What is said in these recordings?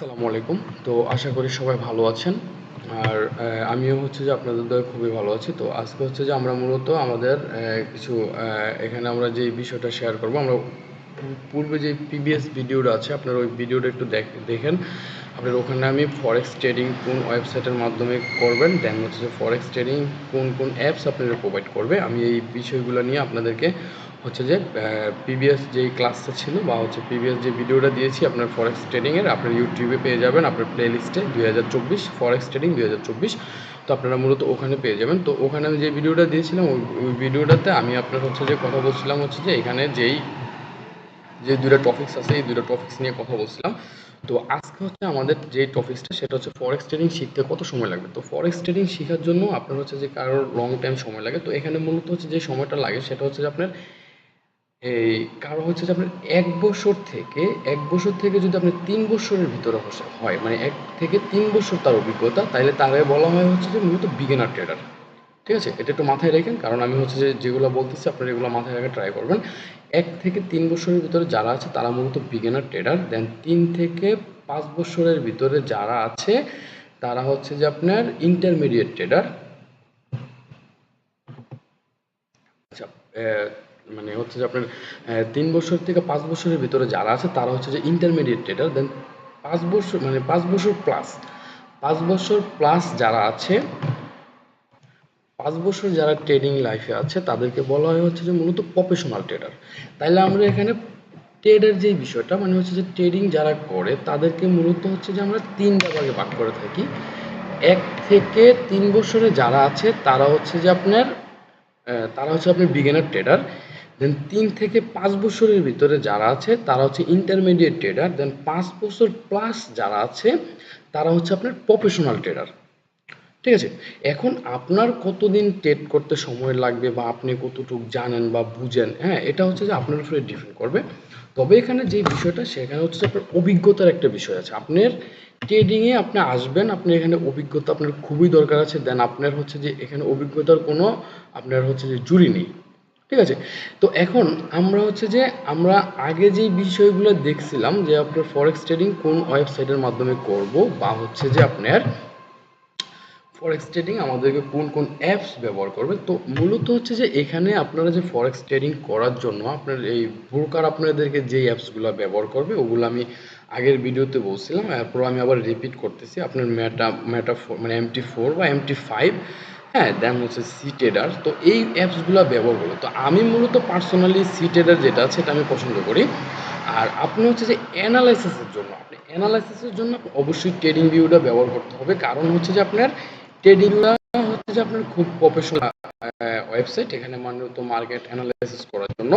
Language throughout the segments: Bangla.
আসসালামু আলাইকুম। তো আশা করি সবাই ভালো আছেন। আর আমিও হচ্ছে যে আপনাদের দয়ে খুবই ভালো আছি। তো আজকে হচ্ছে যে আমরা মূলত আমাদের কিছু এখানে আমরা যে বিষয়টা শেয়ার করব, আমরা পূর্বে যে পিবিএস ভিডিওটা আছে, আপনারা ওই ভিডিওটা একটু দেখ- দেখেন। আপনার ওখানে আমি ফরেক্স ট্রেডিং কোন ওয়েবসাইটের মাধ্যমে করবেন দেন হচ্ছে যে ফরেক্স ট্রেডিং কোন কোন অ্যাপস আপনাদের প্রোভাইড করবে। আমি এই বিষয়গুলো নিয়ে আপনাদেরকে হচ্ছে যে পিবিএস যেই ক্লাসটা ছিল বা হচ্ছে পিবিএস যে ভিডিওটা দিয়েছি আপনার ফরেক্স ট্রেডিংয়ের আপনার ইউটিউবে পেয়ে যাবেন আপনার প্লে লিস্টে দুই হাজার চব্বিশ ফরেক্স ট্রেডিং দুই হাজার চব্বিশ। তো আপনারা মূলত ওখানে পেয়ে যাবেন। তো ওখানে আমি যে ভিডিওটা দিয়েছিলাম, ওই ওই ভিডিওটাতে আমি আপনার হচ্ছে যে কথা বলছিলাম হচ্ছে যে এখানে যেই, যে দুটো টপিক্স আছে, এই দুটো টপিক্স নিয়ে কথা বলছিলাম। তো আজকে হচ্ছে আমাদের যে টপিক্সটা সেটা হচ্ছে ফরেক্স ট্রেডিং শিখতে কত সময় লাগবে? তো ফরেক্স ট্রেডিং শেখার জন্য আপনার হচ্ছে যে কারোর লং টাইম সময় লাগে। তো এখানে মূলত হচ্ছে যে সময়টা লাগে, সেটা হচ্ছে যে আপনার এই কারও হচ্ছে যে আপনার এক বছর থেকে, এক বছর থেকে যদি আপনি তিন বছরের ভিতরে হয় মানে এক থেকে তিন বছর তার অভিজ্ঞতা তাহলে তারে বলা হয় হচ্ছে যে মূলত বিগিনার ট্রেডার ঠিক আছে? এটা একটু মাথায় রেখেন, কারণ আমি হচ্ছে যে যেগুলো বলতেছি আপনারা এগুলো মাথায় রেখে ট্রাই করবেন। এক থেকে তিন বছরের ভিতরে যারা আছে, তারা মূলত বিগিনার ট্রেডার দেন তিন থেকে পাঁচ বছরের ভিতরে যারা আছে, তারা হচ্ছে যে আপনার ইন্টারমিডিয়েট ট্রেডার আচ্ছা মানে হচ্ছে যে আপনার তিন বছর থেকে পাঁচ বছরের ভিতরে যারা আছে, তারা হচ্ছে যে ইন্টারমিডিয়েট ট্রেডার দেন পাঁচ বছর মানে পাঁচ বছর প্লাস পাঁচ বছর প্লাস যারা আছে, পাঁচ বছর যারা ট্রেডিং লাইফে আছে, তাদেরকে বলা হয় হচ্ছে যে মূলত প্রফেশনাল ট্রেডার তাইলে আমরা এখানে ট্রেডের যে বিষয়টা মানে হচ্ছে যে ট্রেডিং যারা করে, তাদেরকে মূলত হচ্ছে যে আমরা তিনটা ভাগে ভাগ করে থাকি। এক থেকে তিন বছরে যারা আছে, তারা হচ্ছে যে আপনার তারা হচ্ছে আপনার বিগিনার ট্রেডার দেন তিন থেকে পাঁচ বছরের ভিতরে যারা আছে, তারা হচ্ছে ইন্টারমিডিয়েট ট্রেডার দেন পাঁচ বছর প্লাস যারা আছে, তারা হচ্ছে আপনার প্রফেশনাল ট্রেডার ঠিক আছে? এখন আপনার কতদিন ট্রেড করতে সময় লাগবে বা আপনি কতটুকু জানেন বা বুঝেন হ্যাঁ এটা হচ্ছে যে আপনার উপরে ডিপেন্ড করবে। তবে এখানে যে বিষয়টা, সেখানে হচ্ছে আপনার অভিজ্ঞতার একটা বিষয় আছে। আপনার ট্রেডিংয়ে আপনি আসবেন, আপনি এখানে অভিজ্ঞতা আপনার খুবই দরকার আছে। দেন আপনার হচ্ছে যে এখানে অভিজ্ঞতার কোনো আপনার হচ্ছে যে জুড়ি নেই। ঠিক আছে? তো এখন আমরা হচ্ছে যে, আমরা আগে যে বিষয়গুলো দেখছিলাম যে আপনার ফরেক্স ট্রেডিং কোন ওয়েবসাইটের মাধ্যমে করব বা হচ্ছে যে আপনার ফরেক্স ট্রেডিং আমাদেরকে কোন কোন অ্যাপস ব্যবহার করবে তো মূলত হচ্ছে যে এখানে আপনারা যে ফরেক্স ট্রেডিং করার জন্য আপনার এই ব্রোকার আপনাদেরকে যেই অ্যাপসগুলো ব্যবহার করবে, ওগুলো আমি আগের ভিডিওতে বলছিলাম এরপর আমি আবার রিপিট করতেছি, আপনার ম্যাটা মেটা মানে এমটি ফোর বা এমটি ফাইভ হ্যাঁ দেন হচ্ছে সি ট্রেডার তো এই অ্যাপসগুলো ব্যবহার করব তো আমি মূলত পার্সোনালি সি ট্রেডার যেটা আছে সেটা আমি পছন্দ করি। আর আপনি হচ্ছে যে অ্যানালাইসিসের জন্য, আপনি অ্যানালাইসিসের জন্য অবশ্যই ট্রেডিং ভিউটা ব্যবহার করতে হবে। কারণ হচ্ছে যে আপনার ট্রেডিং হচ্ছে যে আপনার খুব প্রফেশনাল ওয়েবসাইট এখানে মূলত মার্কেট অ্যানালাইসিস করার জন্য।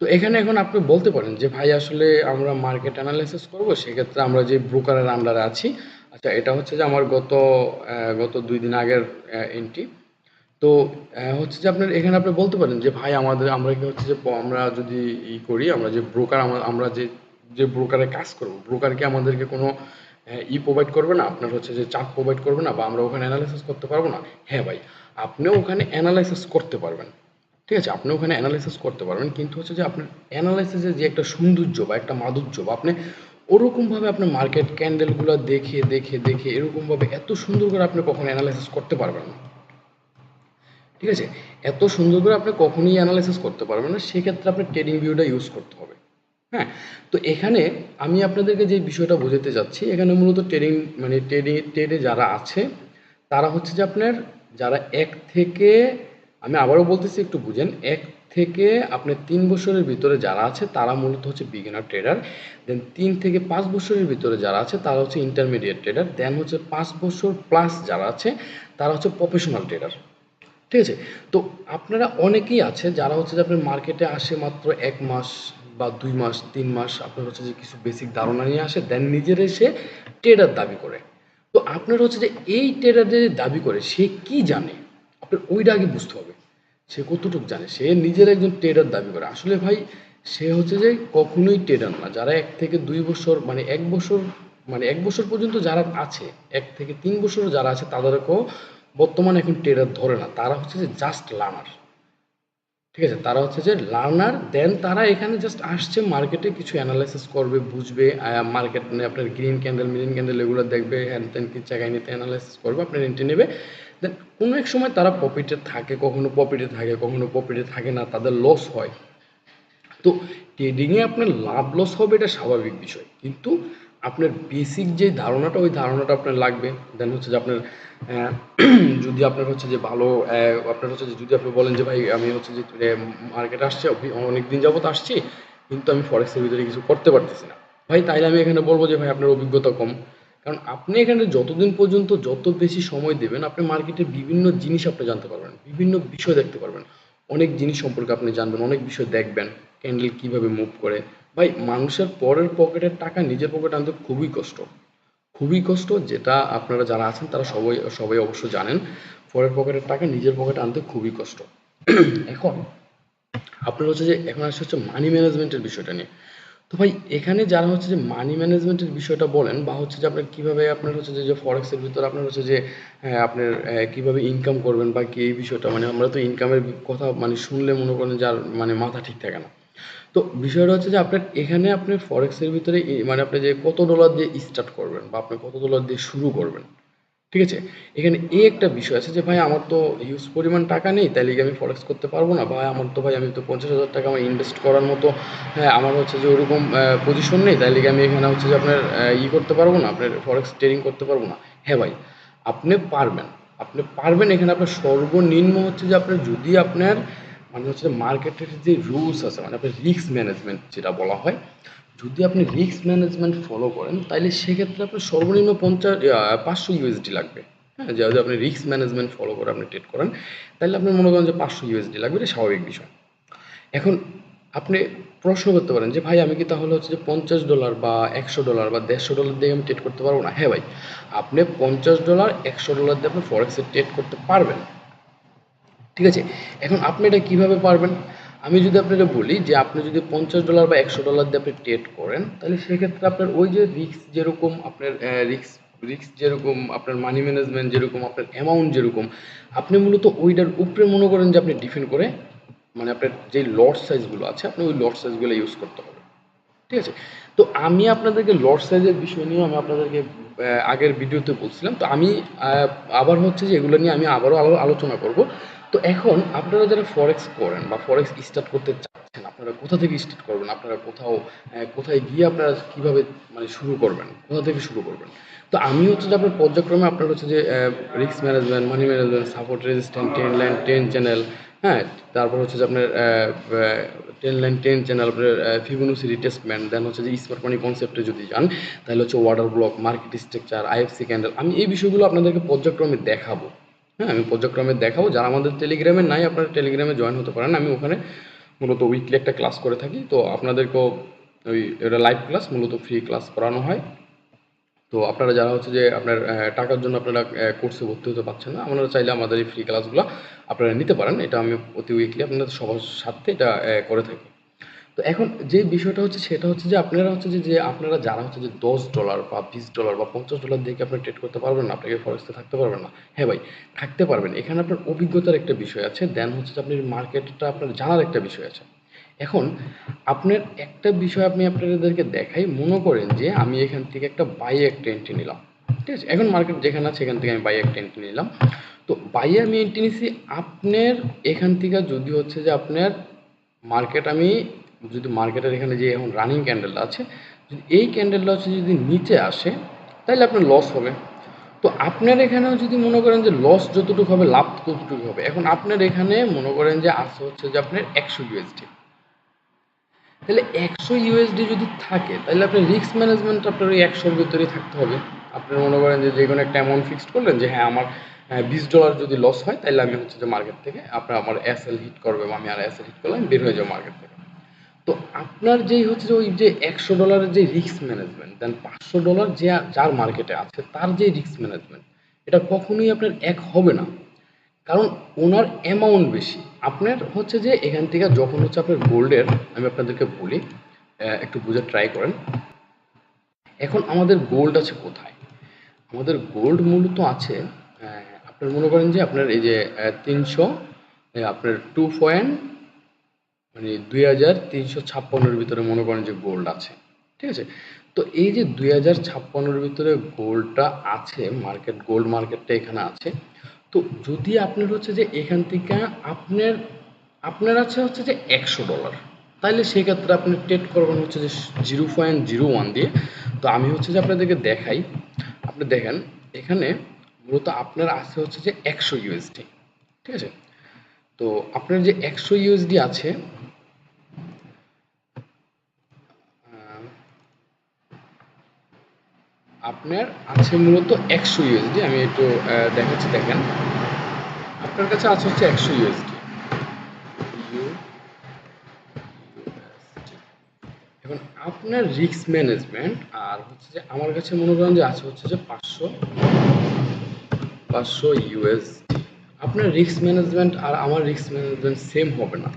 তো এখানে এখন আপনি বলতে পারেন যে, ভাই, আসলে আমরা মার্কেট অ্যানালাইসিস করব, সেক্ষেত্রে আমরা যে ব্রোকারের আন্ডারে আছি আচ্ছা এটা হচ্ছে যে আমার গত গত দুই দিন আগের এন্ট্রি তো হচ্ছে যে আপনার এখানে আপনি বলতে পারেন যে, ভাই, আমাদের, আমরা কি হচ্ছে যে আমরা যদি ই করি, আমরা যে ব্রোকার আমরা যে যে ব্রোকারে কাজ করব ব্রোকার কি আমাদেরকে কোনো ই প্রোভাইড করবে না? আপনার হচ্ছে যে চার্ট প্রোভাইড করবে না বা আমরা ওখানে অ্যানালাইসিস করতে পারব না? হ্যাঁ ভাই, আপনিও ওখানে অ্যানালাইসিস করতে পারবেন। ঠিক আছে আপনি ওখানে অ্যানালাইসিস করতে পারবেন। কিন্তু হচ্ছে যে আপনার অ্যানালাইসিসের যে একটা সৌন্দর্য বা একটা মাধুর্য বা আপনি ওরকমভাবে আপনার মার্কেট ক্যান্ডেলগুলো দেখে দেখে দেখে এরকমভাবে এত সুন্দর করে আপনি কখনো অ্যানালাইসিস করতে পারবেন না। ঠিক আছে? এত সুন্দর করে আপনি কখনোই অ্যানালাইসিস করতে পারবেন না, সেক্ষেত্রে আপনি ট্রেডিং ভিউটা ইউজ করতে হবে। হ্যাঁ? তো এখানে আমি আপনাদেরকে যে বিষয়টা বোঝাতে যাচ্ছি, এখানে মূলত ট্রেডিং মানে ট্রেডিং ট্রেডে যারা আছে, তারা হচ্ছে যে আপনার, যারা এক থেকে, আমি আবারও বলতেছি একটু বুঝেন, এক থেকে আপনার তিন বছরের ভিতরে যারা আছে, তারা মূলত হচ্ছে বিগিনার ট্রেডার দেন তিন থেকে পাঁচ বছরের ভিতরে যারা আছে, তারা হচ্ছে ইন্টারমিডিয়েট ট্রেডার দেন হচ্ছে পাঁচ বছর প্লাস যারা আছে, তারা হচ্ছে প্রফেশনাল ট্রেডার ঠিক আছে? তো আপনারা অনেকেই আছে যারা হচ্ছে যে আপনার মার্কেটে আসে মাত্র এক মাস বা দুই মাস, তিন মাস, আপনার হচ্ছে যে কিছু বেসিক ধারণা নিয়ে আসে দেন নিজের এসে ট্রেডার দাবি করে। তো আপনার হচ্ছে যে এই ট্রেডারের দাবি করে, সে কি জানে? আপনার ওইটা আগে বুঝতে হবে। সে কতটুকু জানে? সে নিজের একজন ট্রেডার দাবি করে। আসলে ভাই, সে হচ্ছে যে কখনোই ট্রেডার না। যারা এক থেকে দুই বছর মানে এক বছর মানে এক বছর পর্যন্ত যারা আছে, এক থেকে তিন বছর যারা আছে, তাদেরকেও বর্তমানে এখন ট্রেডার ধরে না। তারা হচ্ছে যে জাস্ট লার্নার ঠিক আছে, তারা হচ্ছে যে লার্নার দেন তারা এখানে জাস্ট আসছে মার্কেটে কিছু অ্যানালাইসিস করবে, বুঝবে মার্কেট মানে আপনার গ্রিন ক্যান্ডেল মিলিন ক্যান্ডেল এগুলো দেখবে হ্যান ত্যান কি জায়গায় নিতে অ্যানালাইসিস করবে, আপনার এন্ট্রি নেবে। দেন কোনো এক সময় তারা প্রফিটে থাকে, কখনো প্রফিটে থাকে, কখনো প্রফিটে থাকে না, তাদের লস হয়। তো ট্রেডিংয়ে আপনার লাভ লস হবে এটা স্বাভাবিক বিষয়, কিন্তু আপনার বেসিক যে ধারণাটা, ওই ধারণাটা আপনার লাগবে। দেন হচ্ছে যে আপনার যদি আপনার হচ্ছে যে ভালো আপনার হচ্ছে যে যদি আপনি বলেন যে, ভাই, আমি হচ্ছে যে মার্কেট আসছে অনেক দিন যাবত আসছি, কিন্তু আমি ফরেক্সের ভিতরে কিছু করতে পারতেছি না। ভাই, তাইলে আমি এখানে বলব যে, ভাই, আপনার অভিজ্ঞতা কম। কারণ আপনি এখানে যতদিন পর্যন্ত যত বেশি সময় দেবেন, আপনি মার্কেটের বিভিন্ন জিনিস আপনি জানতে পারবেন, বিভিন্ন বিষয় দেখতে পারবেন। অনেক জিনিস সম্পর্কে আপনি জানবেন, অনেক বিষয় দেখবেন ক্যান্ডেল কীভাবে মুভ করে। ভাই মানুষের পরের পকেটের টাকা নিজের পকেটে আনতে খুবই কষ্ট। খুবই কষ্ট যেটা আপনারা যারা আছেন তারা সবাই সবাই অবশ্য জানেন পরের পকেটের টাকা নিজের পকেটে আনতে খুবই কষ্ট। এখন আপনার হচ্ছে যে এখন আসছে হচ্ছে মানি ম্যানেজমেন্টের বিষয়টা নিয়ে। তো ভাই এখানে যারা হচ্ছে যে মানি ম্যানেজমেন্টের বিষয়টা বলেন বা হচ্ছে যে আপনার কীভাবে আপনার হচ্ছে যে ফরেক্সের ভিতরে আপনার হচ্ছে যে হ্যাঁ, আপনার কীভাবে ইনকাম করবেন বা কি এই বিষয়টা মানে আমরা তো ইনকামের কথা মানে শুনলে মনে করেন যার মানে মাথা ঠিক থাকে না। তো বিষয়টা হচ্ছে যে আপনার এখানে আপনি ফরেক্সের ভিতরে মানে আপনি যে কত ডলার দিয়ে স্টার্ট করবেন বা আপনি কত ডলার দিয়ে শুরু করবেন, ঠিক আছে? এখানে এই একটা বিষয় আছে যে ভাই আমার তো হিউজ পরিমাণ টাকা নেই, তাইলে কি আমি ফরেক্স করতে পারব না? ভাই আমার তো ভাই আমি তো পঞ্চাশ হাজার টাকা আমার ইনভেস্ট করার মতো হ্যাঁ আমার হচ্ছে যে ওরকম পজিশন নেই, তাইলে কি আমি এখানে হচ্ছে যে আপনার ই করতে পারব না? আপনার ফরেক্স ট্রেডিং করতে পারব না? হ্যাঁ ভাই, আপনি পারবেন আপনি পারবেন এখানে আপনার সর্বনিম্ন হচ্ছে যে আপনার যদি আপনার মানে হচ্ছে মার্কেটের যে রুলস আছে মানে আপনার রিস্ক ম্যানেজমেন্ট যেটা বলা হয়, যদি আপনি রিস্ক ম্যানেজমেন্ট ফলো করেন তাহলে সেক্ষেত্রে আপনার সর্বনিম্ন পঞ্চাশ পাঁচশো ইউএসডি লাগবে। হ্যাঁ যদি আপনি রিস্ক ম্যানেজমেন্ট ফলো করে আপনি ট্রেড করেন তাহলে আপনি মনে করেন যে পাঁচশো ইউএসডি লাগবে, এটা স্বাভাবিক বিষয়। এখন আপনি প্রশ্ন করতে পারেন যে, ভাই, আমি কি তাহলে হচ্ছে যে পঞ্চাশ ডলার বা একশো ডলার বা দেড়শো ডলার দিয়ে আমি ট্রেড করতে পারব না? হ্যাঁ ভাই, আপনি পঞ্চাশ ডলার একশো ডলার দিয়ে আপনি ফরেক্সে ট্রেড করতে পারবেন। ঠিক আছে? এখন আপনি এটা কীভাবে পারবেন? আমি যদি আপনাকে বলি যে আপনি যদি পঞ্চাশ ডলার বা একশো ডলার দিয়ে আপনি ট্রেড করেন, তাহলে সেক্ষেত্রে আপনার ওই যে রিস্ক যেরকম আপনার রিস্ক রিস্ক যেরকম, আপনার মানি ম্যানেজমেন্ট যেরকম, আপনার অ্যামাউন্ট যেরকম, আপনি মূলত ওইটার উপরে মনে করেন যে আপনি ডিফেন্ড করে মানে আপনার যে লট সাইজগুলো আছে, আপনি ওই লট সাইজগুলো ইউজ করতে হবে ঠিক আছে? তো আমি আপনাদেরকে লট সাইজের বিষয় নিয়ে আমি আপনাদেরকে আগের ভিডিওতে বলছিলাম। তো আমি আবার হচ্ছে যে এগুলো নিয়ে আমি আবারও আলো, আলোচনা করব। তো এখন আপনারা যারা ফরেক্স করেন বা ফরেক্স স্টার্ট করতে চাচ্ছেন, আপনারা কোথা থেকে স্টার্ট করবেন? আপনারা কোথাও কোথায় গিয়ে আপনারা কীভাবে মানে শুরু করবেন? কোথা থেকে শুরু করবেন? তো আমি হচ্ছে যে আপনার পর্যায়ক্রমে আপনার হচ্ছে যে risk management money management support resistant ten line ten channel হ্যাঁ? তারপর হচ্ছে যে আপনার টেন লাইন টেন চ্যানেল আপনার ফিবোনাসি রিটেস্টমেন্ট দেন হচ্ছে যে স্মার্ট মানি কনসেপ্টে যদি যান, তাহলে হচ্ছে water block market structure IFC candle আমি এই বিষয়গুলো আপনাদেরকে পর্যায়ক্রমে দেখাবো। হ্যাঁ আমি পর্যায়ক্রমে দেখাবো। যারা আমাদের টেলিগ্রামে নাই, আপনারা টেলিগ্রামে জয়েন হতে পারেন। আমি ওখানে মূলত উইকলি একটা ক্লাস করে থাকি। তো আপনাদেরকেও ওই এটা লাইভ ক্লাস মূলত ফ্রি ক্লাস করানো হয়। তো আপনারা যারা হচ্ছে যে আপনার টাকার জন্য আপনারা কোর্সে ভর্তি হতে পারছেন না, আপনারা চাইলে আমাদের এই ফ্রি ক্লাসগুলো আপনারা নিতে পারেন। এটা আমি প্রতি উইকলি আপনাদের সবার সাথে এটা করে থাকি। তো এখন যে বিষয়টা হচ্ছে সেটা হচ্ছে যে আপনারা হচ্ছে যে আপনারা যারা হচ্ছে যে দশ ডলার বা বিশ ডলার বা পঞ্চাশ ডলার দিয়ে আপনি ট্রেড করতে পারবেন না? আপনাকে ফরেক্সে থাকতে পারবেন না? হ্যাঁ ভাই, থাকতে পারবেন। এখানে আপনার অভিজ্ঞতার একটা বিষয় আছে দেন হচ্ছে যে আপনি মার্কেটটা আপনার জানার একটা বিষয় আছে। এখন আপনার একটা বিষয় আপনি আপনাদেরকে দেখাই, মনে করেন যে আমি এখান থেকে একটা বাই একটা এন্ট্রি নিলাম। ঠিক আছে? এখন মার্কেট যেখানে আছে সেখান থেকে আমি বাই একটা এন্ট্রি নিলাম। তো বাইয়ে আমি এন্ট্রি নিছি, আপনার এখান থেকে যদি হচ্ছে যে আপনার মার্কেট আমি যদি মার্কেটের এখানে যে এখন রানিং ক্যান্ডেলটা আছে, যদি এই ক্যান্ডেলটা হচ্ছে যদি নিচে আসে তাহলে আপনার লস হবে। তো আপনার এখানেও যদি মনে করেন যে লস যতটুকু হবে, লাভ ততটুকু হবে। এখন আপনার এখানে মনে করেন যে আছে হচ্ছে যে আপনার একশো ইউএসডি তাহলে একশো ইউএসডি যদি থাকে তাহলে আপনার রিস্ক ম্যানেজমেন্ট আপনার ওই একশোর ভিতরেই থাকতে হবে। আপনি মনে করেন যে যে কোনো একটা অ্যামাউন্ট ফিক্সড করলেন যে হ্যাঁ আমার বিশ ডলার যদি লস হয় তাহলে আমি হচ্ছে যে মার্কেট থেকে আপনার, আমার এসএল হিট করবে বা আমি আর এসএল হিট করলাম বের হয়ে যাব মার্কেট থেকে। তো আপনার যেই হচ্ছে যে ওই যে একশো ডলারের যে রিস্ক ম্যানেজমেন্ট দেন পাঁচশো ডলার যে যার মার্কেটে আছে, তার যে রিস্ক ম্যানেজমেন্ট এটা কখনোই আপনার এক হবে না। কারণ ওনার অ্যামাউন্ট বেশি। আপনার হচ্ছে যে এখান থেকে যখন হচ্ছে আপনার গোল্ডের আমি আপনাদেরকে বলি একটু বুঝে ট্রাই করেন। এখন আমাদের গোল্ড আছে কোথায়? আমাদের গোল্ড মূলত আছে আপনার মনে করেন যে আপনার এই যে তিনশো আপনার টু পয়েন্ট মানে দুই হাজার তিনশো ছাপ্পান্নর ভিতরে মনে করেন যে গোল্ড আছে, ঠিক আছে? তো এই যে দুই হাজার ছাপ্পান্নর ভিতরে গোল্ডটা আছে মার্কেট গোল্ড মার্কেটটা এখানে আছে, তো যদি আপনার হচ্ছে যে এখান থেকে আপনার আপনার আছে হচ্ছে যে একশো ডলার তাইলে সেক্ষেত্রে আপনি ট্রেড করবেন হচ্ছে যে জিরো পয়েন্ট জিরো ওয়ান দিয়ে। তো আমি হচ্ছে যে আপনাদেরকে দেখাই, আপনি দেখেন, এখানে মূলত আপনার আছে হচ্ছে যে একশো ইউএসডি ঠিক আছে? তো আপনার যে একশো ইউএসডি আছে আপনার আছে মূলত একশো ইউএসডি আমি একটু দেখাচ্ছি, দেখেন। আপনার কাছে আছে হচ্ছে একশো ইউএসডি এখন আপনার রিস্ক ম্যানেজমেন্ট আর হচ্ছে যে আমার কাছে মনে করেন যে আছে হচ্ছে যে পাঁচশো পাঁচশো ইউএসডি আপনার রিস্ক ম্যানেজমেন্ট আর আমার রিস্ক ম্যানেজমেন্ট সেম হবে না।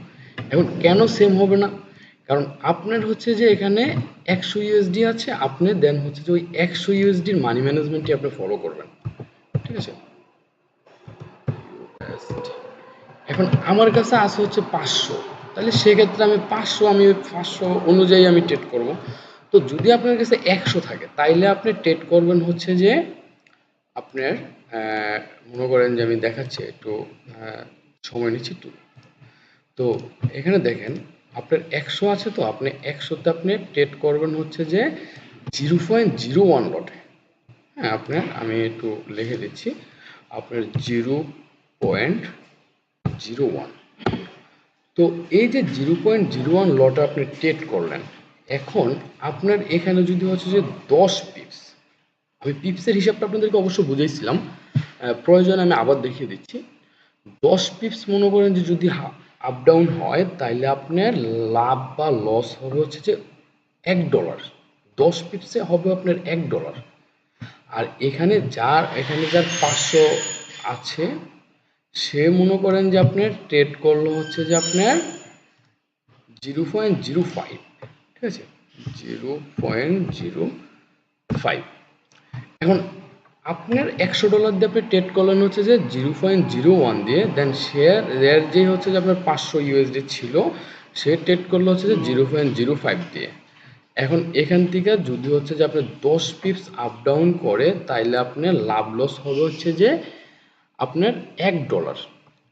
এখন কেন সেম হবে না? কারণ আপনার হচ্ছে যে এখানে একশো ইউএসডি আছে, আপনি দেন হচ্ছে যে ওই একশো ইউএসডির মানি ম্যানেজমেন্টই আপনি ফলো করবেন। ঠিক আছে? এখন আমার কাছে আছে হচ্ছে পাঁচশো। তাহলে সেক্ষেত্রে আমি পাঁচশো, আমি ওই পাঁচশো অনুযায়ী আমি ট্রেড করব। তো যদি আপনার কাছে একশো থাকে, তাইলে আপনি ট্রেড করবেন হচ্ছে যে আপনার মনে করেন যে আমি দেখাচ্ছি, একটু সময় নিচ্ছি একটু। তো এখানে দেখেন আপনার একশো আছে তো, আপনি একশোতে আপনি ট্রেড করবেন হচ্ছে যে জিরো পয়েন্ট জিরো ওয়ান লটে। হ্যাঁ আপনার আমি একটু লিখে দিচ্ছি। আপনার জিরো পয়েন্ট জিরো ওয়ান। তো এই যে জিরো পয়েন্ট জিরো ওয়ান লটে আপনি ট্রেড করলেন, এখন আপনার এখানে যদি হচ্ছে যে দশ পিপস আমি পিপসের হিসাবটা আপনাদেরকে অবশ্য বুঝাইছিলাম প্রয়োজন আমি আবার দেখিয়ে দিচ্ছি। দশ পিপস মনে করেন যে যদি আপ ডাউন হয়, তাইলে আপনার লাভ বা লস হবে হচ্ছে যে এক ডলার দশ পিপসে হবে আপনার এক ডলার আর এখানে যার এখানে যার পাঁচশো আছে, সে মনে করেন যে আপনার ট্রেড করল হচ্ছে যে আপনার জিরো পয়েন্ট জিরো ফাইভ ঠিক আছে? জিরো পয়েন্ট জিরো ফাইভ এখন আপনার একশো ডলার দিয়ে আপনি ট্রেড করলেন হচ্ছে যে জিরো পয়েন্ট জিরো ওয়ান দিয়ে দেন শেয়ার রেয়ার যে হচ্ছে যে আপনার পাঁচশো ইউএসডি ছিল, সে ট্রেড করল হচ্ছে যে জিরো পয়েন্ট জিরো ফাইভ দিয়ে। এখন এখান থেকে যদি হচ্ছে যে আপনার দশ পিপস আপ ডাউন করে, তাইলে আপনার লাভ লস হবে হচ্ছে যে আপনার এক ডলার।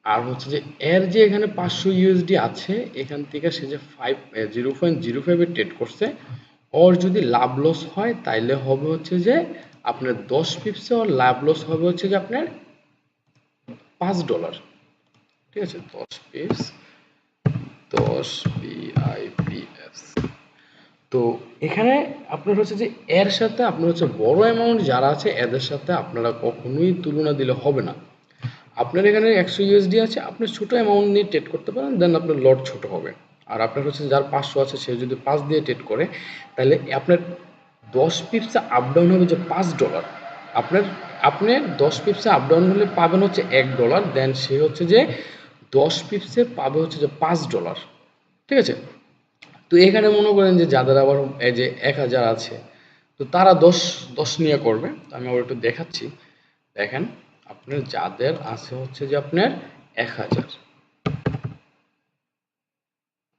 আর হচ্ছে যে এর যে এখানে পাঁচশো ইউএসডি আছে, এখান থেকে সে যে ফাইভ জিরো পয়েন্ট জিরো ফাইভে ট্রেড করছে, ওর যদি লাভ লস হয়, তাইলে হবে হচ্ছে যে আপনার দশ পিপসে ওর লাভ লস হবে হচ্ছে যে আপনার পাঁচ ডলার ঠিক আছে? দশ পিপস দশ বিআইপিএস তো এখানে আপনার হচ্ছে যে এর সাথে আপনার হচ্ছে বড় অ্যামাউন্ট যারা আছে, এদের সাথে আপনারা কখনোই তুলনা দিলে হবে না। আপনার এখানে একশো ইউএসডি আছে, আপনি ছোটো অ্যামাউন্ট নিয়ে ট্রেড করতে পারেন দেন আপনার লট ছোট হবে। আর আপনার হচ্ছে যার পাঁচশো আছে, সে যদি পাঁচ দিয়ে ট্রেড করে, তাহলে আপনার দশ পিপসে আপ ডাউন হবে যে পাঁচ ডলার আপনার, আপনি দশ পিপসে আপ ডাউন হলে পাবেন হচ্ছে এক ডলার দেন সে হচ্ছে যে দশ পিপসে পাবে হচ্ছে যে পাঁচ ডলার ঠিক আছে? তো এখানে মনে করেন যে যাদের আবার এই যে এক হাজার আছে, তো তারা দশ দশ নিয়ে করবে। তো আমি আবার একটু দেখাচ্ছি। দেখেন, আপনার যাদের আছে হচ্ছে যে আপনার এক হাজার।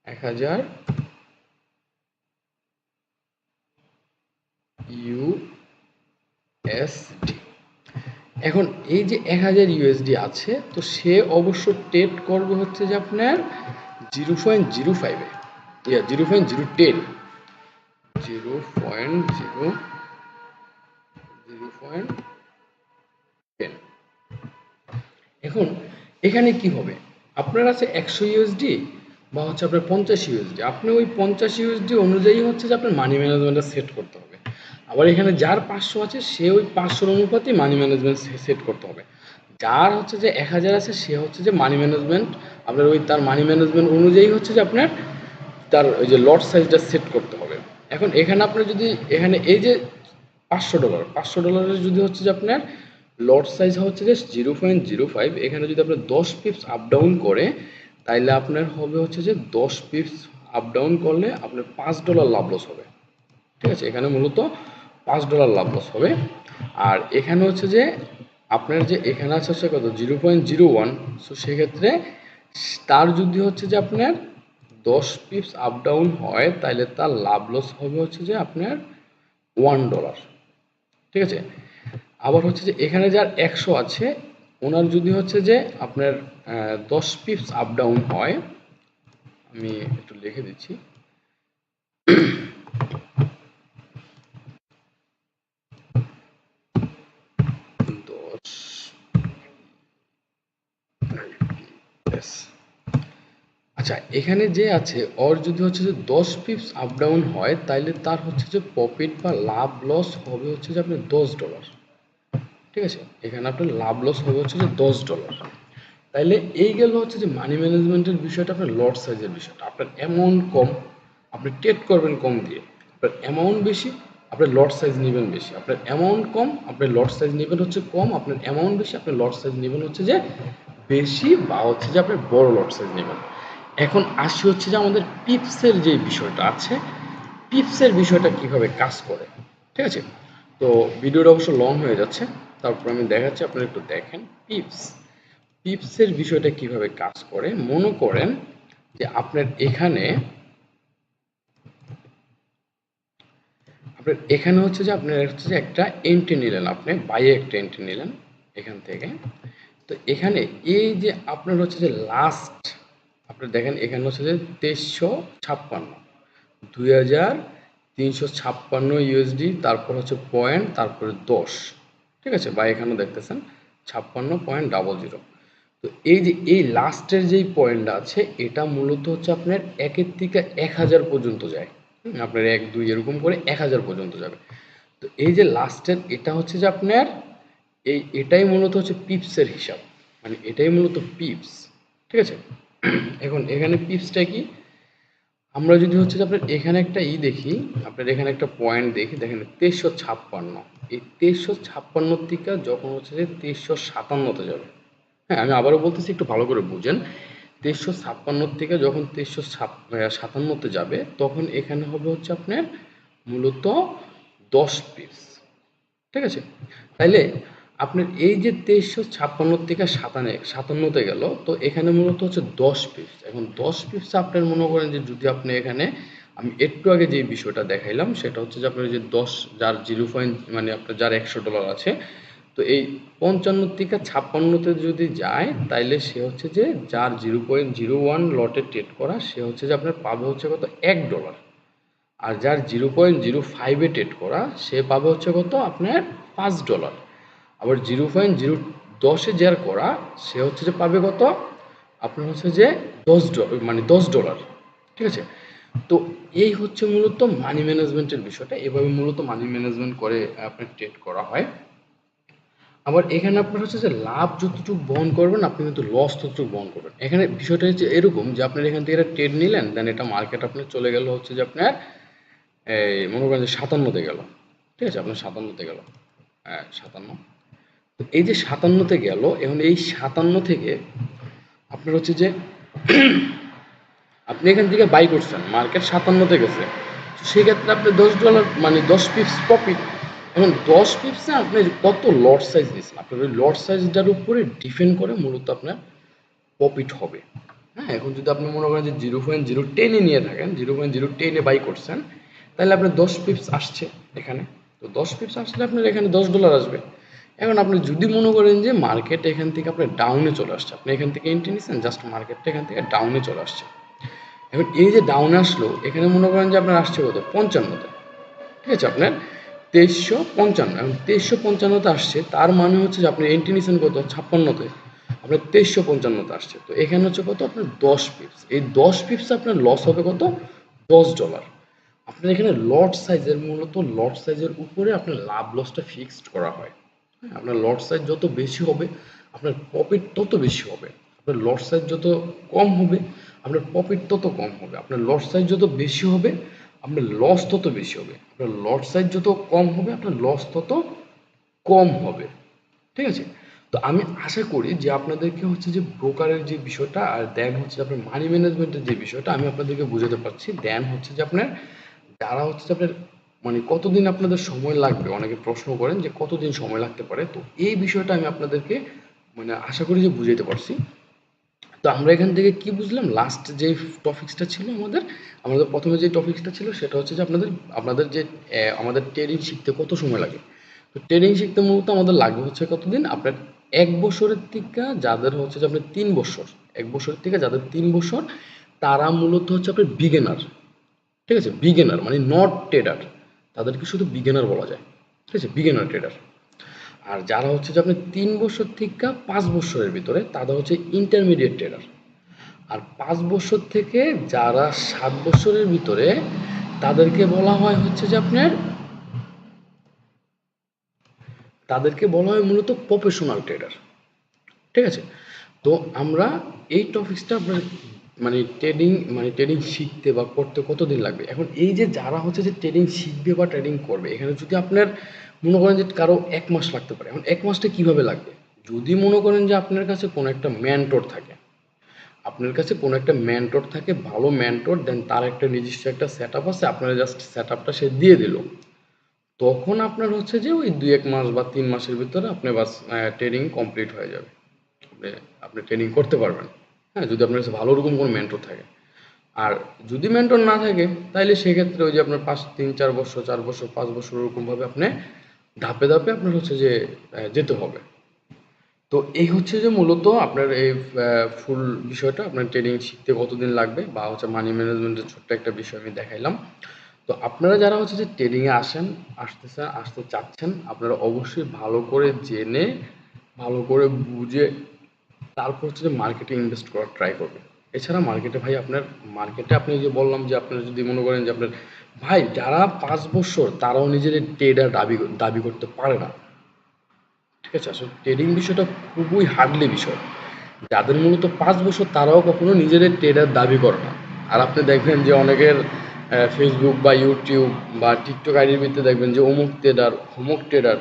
এক হাজার ইউএসডি এখন এই যে এক হাজার ইউএসডি আছে, তো সে অবশ্য ট্রেড করবে হচ্ছে যে আপনার জিরো পয়েন্ট জিরো ফাইভে yeah, zero point zero ten zero point zero zero point ten এখন এখানে কি হবে? আপনার আছে একশো ইউএসডি বা হচ্ছে আপনার পঞ্চাশ ইউএসডি আপনি ওই পঞ্চাশ ইউএসডি অনুযায়ী হচ্ছে যে আপনার মানি ম্যানেজমেন্টটা সেট করতে হবে। আবার এখানে যার পাঁচশো আছে, সে ওই পাঁচশোর অনুপাতে মানি ম্যানেজমেন্ট সেট করতে হবে। যার হচ্ছে যে এক হাজার আছে, সে হচ্ছে যে মানি ম্যানেজমেন্ট আপনার ওই তার মানি ম্যানেজমেন্ট অনুযায়ী হচ্ছে যে আপনার তার ওই যে লট সাইজটা সেট করতে হবে। এখন এখানে আপনার যদি, এখানে এই যে পাঁচশো ডলার পাঁচশো ডলারের যদি হচ্ছে যে আপনার লট সাইজ হচ্ছে যে জিরো পয়েন্ট জিরো ফাইভ এখানে যদি আপনার দশ পিপস আপ ডাউন করে, তাইলে আপনার হবে হচ্ছে যে দশ পিপস আপ ডাউন করলে আপনার পাঁচ ডলার লাভ লস হবে। ঠিক আছে? এখানে মূলত পাঁচ ডলার লাভ লস হবে। আর এখানে হচ্ছে যে আপনার যে এখানে আছে হচ্ছে কত? Zero point zero one. So সেক্ষেত্রে তার যদি হচ্ছে যে আপনার দশ পিপস আপ ডাউন হয় তাহলে তার লাভ লস হবে হচ্ছে যে আপনার ওয়ান ডলার ঠিক আছে? আবার হচ্ছে যে এখানে যার একশো আছে, ওনার যদি হচ্ছে যে আপনার দশ পিপস আপ ডাউন হয়, আমি একটু লিখে দিচ্ছি দশ Yes. আচ্ছা এখানে যে আছে ওর যদি হচ্ছে যে দশ পিপস আপ ডাউন হয় তাহলে তার হচ্ছে যে প্রফিট বা লাভ লস হবে হচ্ছে যে আপনার দশ ডলার ঠিক আছে? এখানে আপনার লাভ লস হবে হচ্ছে যে দশ ডলার তাইলে এই গেল হচ্ছে যে মানি ম্যানেজমেন্টের বিষয়টা, আপনার লট সাইজের বিষয়টা। আপনার অ্যামাউন্ট কম, আপনি ট্রেড করবেন কম দিয়ে। আপনার অ্যামাউন্ট বেশি, আপনার লট সাইজ নেবেন বেশি। আপনার অ্যামাউন্ট কম, আপনার লট সাইজ নেবেন হচ্ছে কম। আপনার অ্যামাউন্ট বেশি, আপনার লট সাইজ নেবেন হচ্ছে যে বেশি বা হচ্ছে যে আপনার বড় লট সাইজ নেবেন। এখন আসি হচ্ছে যে আমাদের পিপসের যে বিষয়টা আছে, পিপসের বিষয়টা কীভাবে কাজ করে, ঠিক আছে? তো ভিডিওটা অবশ্য লং হয়ে যাচ্ছে, তারপর আমি দেখাচ্ছি, আপনারা একটু দেখেন, পিপস। পিপসের বিষয়টা কীভাবে কাজ করে, মনে করেন যে আপনার এখানে আপনার এখানে হচ্ছে যে আপনার হচ্ছে যে একটা এন্ট্রি নিলেন আপনি বাইরে একটা এন্ট্রি নিলেন এখান থেকে। তো এখানে এই যে আপনার হচ্ছে যে লাস্ট আপনি দেখেন, এখানে হচ্ছে যে তেইশশো ছাপ্পান্ন। দুই হাজার তিনশো ছাপ্পান্ন ইউএসডি তারপর হচ্ছে পয়েন্ট তারপরে দশ। ঠিক আছে? বা এখানেও দেখতেছেন, ছাপ্পান্ন পয়েন্ট ডাবল জিরো তো এই যে, এই লাস্টের যেই পয়েন্টটা আছে, এটা মূলত হচ্ছে আপনার একের থেকে এক হাজার পর্যন্ত যায়। আপনার এক, দুই এরকম করে এক হাজার পর্যন্ত যাবে। তো এই যে লাস্টের, এটা হচ্ছে যে আপনার, এই, এটাই মূলত হচ্ছে পিপসের হিসাব। মানে এটাই মূলত পিপস ঠিক আছে? এখন এখানে পিপসটা কি? আমরা যদি হচ্ছে যে আপনার এখানে একটা ই দেখি, আপনার এখানে একটা পয়েন্ট দেখি, দেখেন তেইশশো ছাপ্পান্ন। এই তেইশশো ছাপ্পান্ন থেকে যখন হচ্ছে যে তেইশশো সাতান্নতে যাবে হ্যাঁ আমি আবারও বলতেছি একটু ভালো করে বুঝেন। তেইশশো ছাপ্পান্ন থেকে যখন তেইশশো সাতান্নতে যাবে, তখন এখানে হবে হচ্ছে আপনার মূলত দশ পিস ঠিক আছে? তাইলে আপনার এই যে তেইশশো ছাপ্পান্ন থেকে সাতান্ন, সাতান্নতে গেল, তো এখানে মূলত হচ্ছে দশ পিস এখন দশ পিস আপনার মনে করেন যে যদি আপনি এখানে, আমি একটু আগে যে বিষয়টা দেখাইলাম, সেটা হচ্ছে যে আপনার যে দশ, যার জিরো পয়েন্ট মানে আপনার যার একশো ডলার আছে, তো এই পঞ্চান্ন থেকে ছাপ্পান্নতে যদি যায়, তাইলে সে হচ্ছে যে যার জিরো পয়েন্ট জিরো ওয়ান লটে ট্রেড করা, সে হচ্ছে যে আপনার পাবে হচ্ছে কত? এক ডলার আর যার জিরো পয়েন্ট জিরো ফাইভে ট্রেড করা, সে পাবে হচ্ছে কত? আপনার পাঁচ ডলার আবার জিরো পয়েন্ট জিরো দশে যার করা, সে হচ্ছে যে পাবে কত? আপনার হচ্ছে যে দশ মানে দশ ডলার। ঠিক আছে? তো এই হচ্ছে মূলত মানি ম্যানেজমেন্টের বিষয়টা। এভাবে মূলত মানি ম্যানেজমেন্ট করে আপনার ট্রেড করা হয়। আবার এখানে আপনার হচ্ছে যে লাভ যতটুকু বহন করবেন, আপনি কিন্তু লস ততটুকু বহন করবেন। এখানে বিষয়টা হচ্ছে এরকম যে আপনার এখান থেকে একটা ট্রেড নিলেন দেন এটা মার্কেট আপনার চলে গেল হচ্ছে যে আপনার, এই মনে করেন যে সাতান্নতে গেল। ঠিক আছে? আপনার সাতান্নতে গেল। হ্যাঁ সাতান্ন। এই যে সাতান্নতে গেল, এখন এই সাতান্ন থেকে আপনার হচ্ছে যে আপনি এখান থেকে বাই করছেন মার্কেট সাতান্নতে গেছে। সেক্ষেত্রে আপনি দশ ডলার মানে দশ পিপস প্রফিট এখন দশ পিপসে আপনি কত লট সাইজ দিয়েছেন? আপনার ওই লট সাইজটার উপরে ডিপেন্ড করে মূলত আপনার প্রফিট হবে। হ্যাঁ এখন যদি আপনি মনে করেন যে জিরো পয়েন্ট জিরো টেনে নিয়ে থাকেন জিরো পয়েন্ট জিরো টেনে বাই করছেন, তাহলে আপনার দশ পিপস আসছে এখানে। তো দশ পিপস আসলে আপনার এখানে দশ ডলার আসবে। এখন আপনি যদি মনে করেন যে মার্কেট এখান থেকে আপনার ডাউনে চলে আসছে আপনি এখান থেকে এন্ট্রি নিচ্ছেন জাস্ট মার্কেটটা এখান থেকে ডাউনে চলে আসছে। এখন এই যে ডাউনে আসলো এখানে মনে করেন যে আপনার আসছে কত? পঞ্চান্নতে। ঠিক আছে আপনার তেইশশো পঞ্চান্ন। এখন তেইশশো পঞ্চান্নতে আসছে তার মানে হচ্ছে যে আপনি এন্ট্রি নিচ্ছেন কত? ছাপ্পান্নতে। আপনার তেইশশো পঞ্চান্নতে আসছে। তো এখানে হচ্ছে কত? আপনার দশ পিপস এই দশ পিপস আপনার লস হবে কত? দশ ডলার আপনার এখানে লট সাইজের মূলত লট সাইজের উপরে আপনার লাভ লসটা ফিক্সড করা হয় হ্যাঁ, আপনার লট সাইজ যত বেশি হবে, আপনার প্রফিট তত বেশি হবে। আপনার লট সাইজ যত কম হবে, আপনার প্রফিট তত কম হবে। আপনার লট সাইজ যত বেশি হবে, আপনার লস তত বেশি হবে। আপনার লট সাইজ যত কম হবে, আপনার লস তত কম হবে। ঠিক আছে? তো আমি আশা করি যে আপনাদেরকে হচ্ছে যে ব্রোকারের যে বিষয়টা আর দেন হচ্ছে আপনার মানি ম্যানেজমেন্টের যে বিষয়টা আমি আপনাদেরকে বোঝাতে পারছি। দেন হচ্ছে যে আপনার, যারা হচ্ছে আপনার মানে কতদিন আপনাদের সময় লাগবে? অনেকে প্রশ্ন করেন যে কতদিন সময় লাগতে পারে? তো এই বিষয়টা আমি আপনাদেরকে মানে আশা করি যে বুঝাইতে পারছি। তো আমরা এখান থেকে কি বুঝলাম? লাস্ট যে টপিক্সটা ছিল আমাদের আমাদের প্রথমে যে টপিক্সটা ছিল সেটা হচ্ছে যে আপনাদের আপনাদের যে আমাদের ট্রেডিং শিখতে কত সময় লাগে? তো ট্রেডিং শিখতে মূলত আমাদের লাগবে হচ্ছে কতদিন? আপনার এক বছরের থেকে যাদের হচ্ছে যে আপনার তিন বছর, এক বছরের থেকে যাদের তিন বছর, তারা মূলত হচ্ছে আপনার বিগেনার ঠিক আছে? বিগেনার মানে নট ট্রেডার তাদেরকে শুধু বিগেনার বলা যায়। ঠিক আছে? বিগেনার ট্রেডার আর যারা হচ্ছে যে আপনি তিন বছর থেকে পাঁচ বছরের ভিতরে, তারা হচ্ছে ইন্টারমিডিয়েট ট্রেডার আর পাঁচ বছর থেকে যারা সাত বছরের ভিতরে, তাদেরকে বলা হয় হচ্ছে যে আপনার, তাদেরকে বলা হয় মূলত প্রফেশনাল ট্রেডার ঠিক আছে? তো আমরা এই টপিক্সটা আপনার মানে ট্রেডিং মানে ট্রেডিং শিখতে বা করতে কতদিন লাগবে? এখন এই যে যারা হচ্ছে যে ট্রেডিং শিখবে বা ট্রেডিং করবে, এখানে যদি আপনার মনে করেন যে কারও এক মাস লাগতে পারে, এখন এক মাসটা কীভাবে লাগবে? যদি মনে করেন যে আপনার কাছে কোনো একটা ম্যানটোর থাকে, আপনার কাছে কোনো একটা ম্যানটোর থাকে, ভালো ম্যানটোর দেন তার একটা নিজস্ব একটা সেট আছে, আপনার জাস্ট সেট আপটা সে দিয়ে দিল, তখন আপনার হচ্ছে যে ওই দুই এক মাস বা তিন মাসের ভিতরে আপনি বাস ট্রেনিং কমপ্লিট হয়ে যাবে। আপনি আপনি ট্রেনিং করতে পারবেন। হ্যাঁ যদি আপনার কাছে ভালো রকম কোনো মেন্টর থাকে। আর যদি মেন্টর না থাকে তাহলে সেক্ষেত্রে ওই যে আপনার পাঁচ, তিন, চার বছর চার বছর, পাঁচ বছর ওরকমভাবে আপনি ধাপে ধাপে আপনার হচ্ছে যে যেতে হবে। তো এই হচ্ছে যে মূলত আপনার এই ফুল বিষয়টা, আপনার ট্রেনিং শিখতে কতদিন লাগবে বা হচ্ছে মানি ম্যানেজমেন্টের ছোট্ট একটা বিষয় আমি দেখাইলাম। তো আপনারা যারা হচ্ছে যে ট্রেনিংয়ে আসেন আসতেছেন আসতে চাচ্ছেন, আপনারা অবশ্যই ভালো করে জেনে, ভালো করে বুঝে তারপর হচ্ছে যে মার্কেটে ইনভেস্ট করার ট্রাই করবেন এছাড়া মার্কেটে ভাই আপনার মার্কেটে আপনি যে বললাম যে আপনার যদি মনে করেন যে আপনার, ভাই যারা পাঁচ বছর তারাও নিজেদের ট্রেডার দাবি দাবি করতে পারে না। ঠিক আছে? আসলে ট্রেডিং বিষয়টা খুবই হার্ডলি বিষয়। যাদের মূলত পাঁচ বছর তারাও কখনো নিজেদের ট্রেডার দাবি করে না। আর আপনি দেখবেন যে অনেকের ফেসবুক বা ইউটিউব বা টিকটক আইডির ভিতরে দেখবেন যে অমুক ট্রেডার অমুক ট্রেডার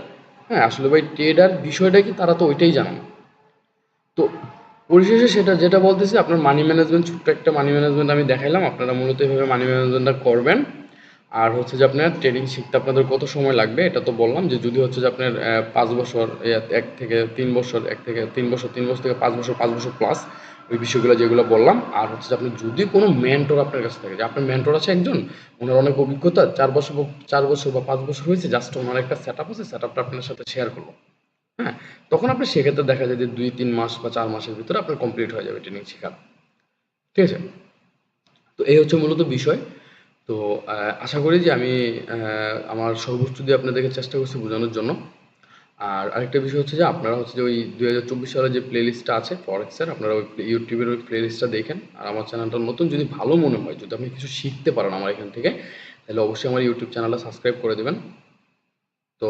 হ্যাঁ আসলে ভাই ট্রেডার বিষয়টা কি তারা তো ওইটাই জানে না তো পরিশেষে সেটা যেটা বলতেছি, আপনার মানি ম্যানেজমেন্ট ছোট্ট একটা মানি ম্যানেজমেন্ট আমি দেখাইলাম। আপনারা মূলত এইভাবে মানি ম্যানেজমেন্টটা করবেন। আর হচ্ছে যে আপনার ট্রেডিং শিখতে আপনাদের কত সময় লাগবে, এটা তো বললাম যে যদি হচ্ছে যে আপনার পাঁচ বছর এক থেকে তিন বছর, এক থেকে তিন বছর তিন বছর থেকে পাঁচ বছর পাঁচ বছর প্লাস ওই বিষয়গুলো যেগুলো বললাম। আর হচ্ছে যে আপনি যদি কোনো মেন্টর আপনার কাছে থাকে, যে আপনার মেন্টর আছে একজন, ওনার অনেক অভিজ্ঞতা, চার বছর চার বছর বা পাঁচ বছর হয়েছে জাস্ট ওনার একটা সেট আপ আছে সেট আপটা আপনার সাথে শেয়ার করব। হ্যাঁ তখন আপনি সেক্ষেত্রে দেখা যায় যে দুই, তিন মাস বা চার মাসের ভিতরে আপনার কমপ্লিট হয়ে যাবে ট্রেনিং শেখা ঠিক আছে? তো এই হচ্ছে মূলত বিষয়। তো আশা করি যে আমি আমার সর্বোচ্চ দিয়ে আপনাদেরকে চেষ্টা করছি বোঝানোর জন্য। আর আরেকটা বিষয় হচ্ছে যে আপনারা হচ্ছে যে ওই দু হাজার চব্বিশ সালের যে প্লে লিস্টটা আছে ফরেক্সের আপনারা ওই ইউটিউবের ওই প্লে লিস্টটা দেখেন। আর আমার চ্যানেলটা নতুন যদি ভালো মনে হয়, যদি আপনি কিছু শিখতে পারেন আমার এখান থেকে, তাহলে অবশ্যই আমার ইউটিউব চ্যানেলটা সাবস্ক্রাইব করে দেবেন। তো